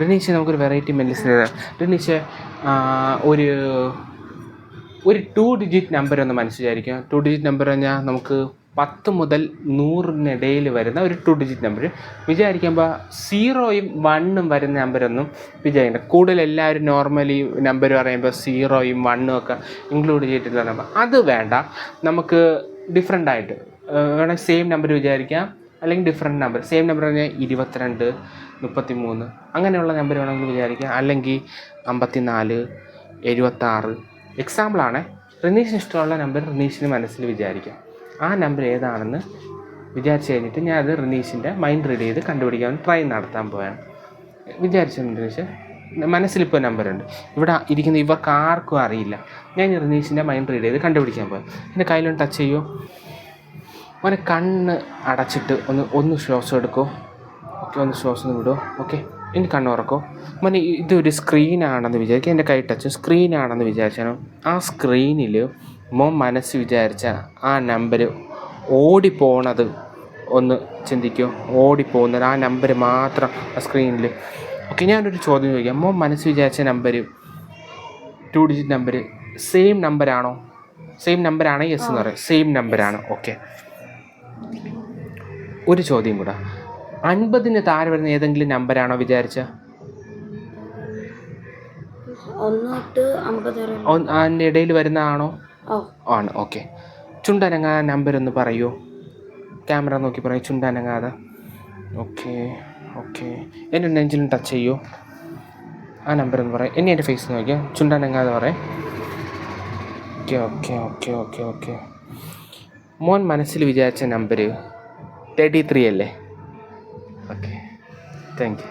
റിനീഷ് നമുക്കൊരു variety medicine Rineesh ഒരു ഒരു ടു ഡിജിറ്റ് നമ്പർ ഒന്ന് മനസ്സിൽ വിചാരിക്കുക ടു ഡിജിറ്റ് നമ്പർ പറഞ്ഞാൽ നമുക്ക് പത്ത് മുതൽ നൂറിനിടയിൽ വരുന്ന ഒരു ടു ഡിജിറ്റ് നമ്പർ വിചാരിക്കുമ്പോൾ സീറോയും വണ്ണും വരുന്ന നമ്പരൊന്നും വിചാരിക്കണ്ട. കൂടുതൽ എല്ലാവരും നോർമലി നമ്പർ പറയുമ്പോൾ സീറോയും വണ്ണും ഒക്കെ ഇൻക്ലൂഡ് ചെയ്തിട്ടുള്ള നമ്പർ അത് വേണ്ട. നമുക്ക് ഡിഫറെന്റ് ആയിട്ട് വേണമെങ്കിൽ സെയിം നമ്പർ വിചാരിക്കാം. അല്ലെങ്കിൽ ഡിഫറെന്റ് നമ്പർ സെയിം നമ്പർ പറഞ്ഞാൽ ഇരുപത്തിരണ്ട് മുപ്പത്തി മൂന്ന് അങ്ങനെയുള്ള നമ്പർ വേണമെങ്കിൽ വിചാരിക്കുക അല്ലെങ്കിൽ അമ്പത്തി നാല് എഴുപത്താറ് എക്സാമ്പിളാണ് റിനീഷിന് ഇഷ്ടമുള്ള നമ്പർ റിനീഷിന് മനസ്സിൽ വിചാരിക്കാം. ആ നമ്പർ ഏതാണെന്ന് വിചാരിച്ച് കഴിഞ്ഞിട്ട് ഞാൻ അത് റിനീഷിന്റെ മൈൻഡ് റീഡ് ചെയ്ത് കണ്ടുപിടിക്കാൻ ട്രൈ നടത്താൻ പോവാണ്. വിചാരിച്ചു റിനീഷ് മനസ്സിലിപ്പോൾ നമ്പറുണ്ട് ഇവിടെ ഇരിക്കുന്ന ഇവർക്ക് ആർക്കും അറിയില്ല. ഞാൻ റിനീഷിന്റെ മൈൻഡ് റീഡ് ചെയ്ത് കണ്ടുപിടിക്കാൻ പോകാം എന്റെ കയ്യിലൊന്ന് ടച്ച് ചെയ്യുമോ മോനെ കണ്ണ് അടച്ചിട്ട് ഒന്ന് ഒന്ന് ശ്വാസം എടുക്കോ. ഓക്കെ ഒന്ന് ശ്വാസം വിടുമോ ഓക്കെ ഇനി കണ്ണ് ഉറക്കോ. മോനെ ഇതൊരു സ്ക്രീനാണെന്ന് വിചാരിക്കുക എന്റെ കൈ ടച്ച് സ്ക്രീനാണെന്ന് വിചാരിച്ചാണ്. ആ സ്ക്രീനിൽ മോൻ മനസ്സ് വിചാരിച്ച ആ നമ്പർ ഓടിപ്പോണത് ഒന്ന് ചിന്തിക്കോ. ഓടിപ്പോകുന്നത് ആ നമ്പർ മാത്രം ആ സ്ക്രീനിൽ ഓക്കെ ഞാനൊരു ചോദ്യം ചോദിക്കാം. മോൻ മനസ്സ് വിചാരിച്ച number two digit number same നമ്പറാണോ same നമ്പറാണ് യെസ് എന്ന് പറയാം. സെയിം നമ്പറാണ് ഓക്കെ. ഒരു ചോദ്യം കൂടെ. അൻപതിന് താഴെ വരുന്ന ഏതെങ്കിലും നമ്പറാണോ വിചാരിച്ച? അതിന്റെ ഇടയിൽ വരുന്ന ആണോ? ഓ. ആണ് ഓക്കെ ചുണ്ടനങ്ങാ നമ്പർ ഒന്ന് പറയൂ. ക്യാമറ നോക്കി പറയൂ ചുണ്ടനങ്ങാതെ. ഓക്കെ ഓക്കെ എന്റെ നെഞ്ചിലും ടച്ച് ചെയ്യൂ. ആ നമ്പർ ഒന്ന് പറയാം. എന്നെ എന്റെ ഫേസ് നോക്കിയാൽ ചുണ്ടനങ്ങാതെ പറയാം. Okay okay okay okay okay മോൻ മനസ്സിൽ വിചാരിച്ച നമ്പർ തേർട്ടി ത്രീ അല്ലേ? Okay thank you